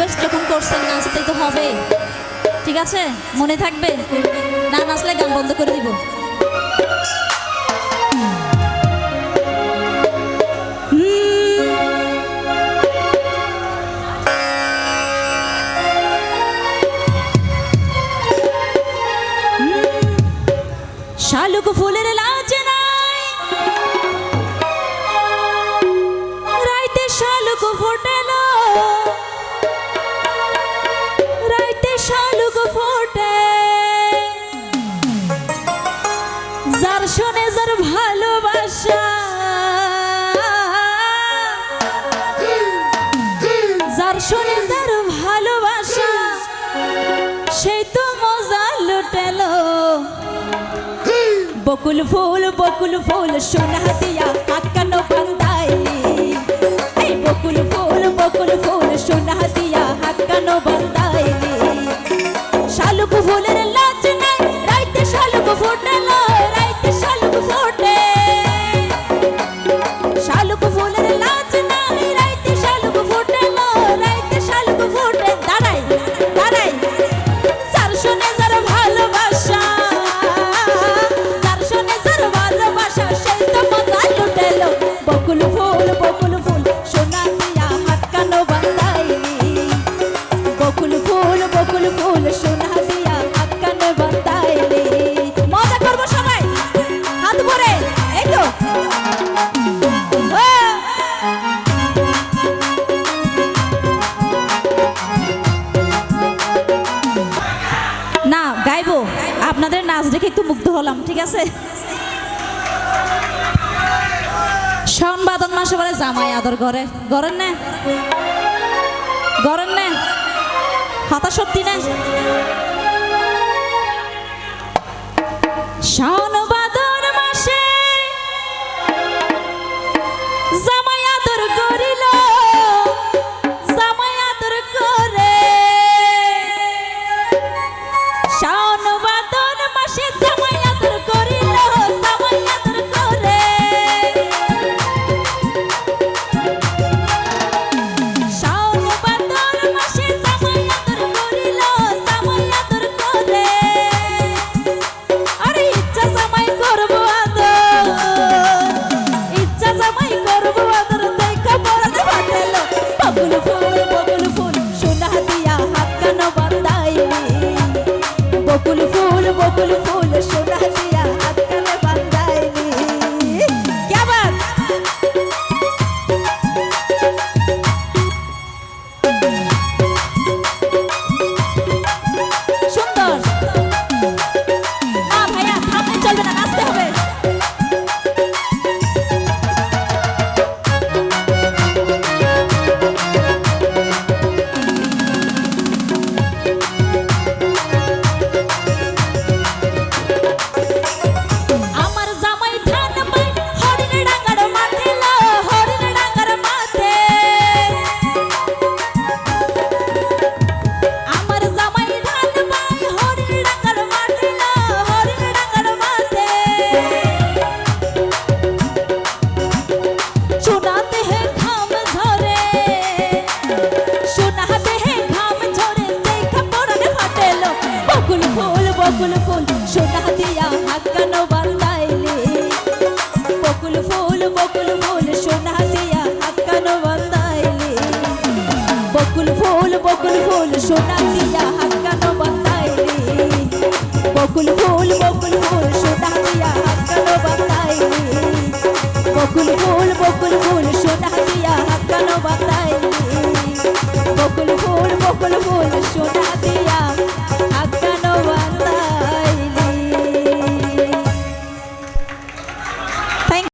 নাচতেই তো হবে। ঠিক আছে? মনে থাকবে? না নাচলে গান বন্ধ করে দিব। শালুক ফুলের লাজ শোনে ভালোবাসা। সেই তো মজা লুটেলো। বকুল ফুল বকুল ফুল সোনা দিয়া কাকানো বান্দাইলি দেখে একটু মুগ্ধ হলাম, ঠিক আছে? শন বাদন মাসে বলে জামাই আদর করে। গরেন না। গরেন না। হাতা সত্যি না। শন বকুল ফুল সোনা দিয়া হাক্কানো বান্দাইলে বকুল ফুল বকুল ফুল সোনা দিয়া হাক্কানো বান্দাইলে বকুল ফুল বকুল ফুল সোনা দিয়া হাক্কানো বান্দাইলে বকুল ফুল বকুল ফুল সোনা দিয়া হাক্কানো বান্দাইলে বকুল ফুল বকুল ফুল সোনা দিয়া হাক্কানো বান্দাইলে বকুল ফুল বকুল ফুল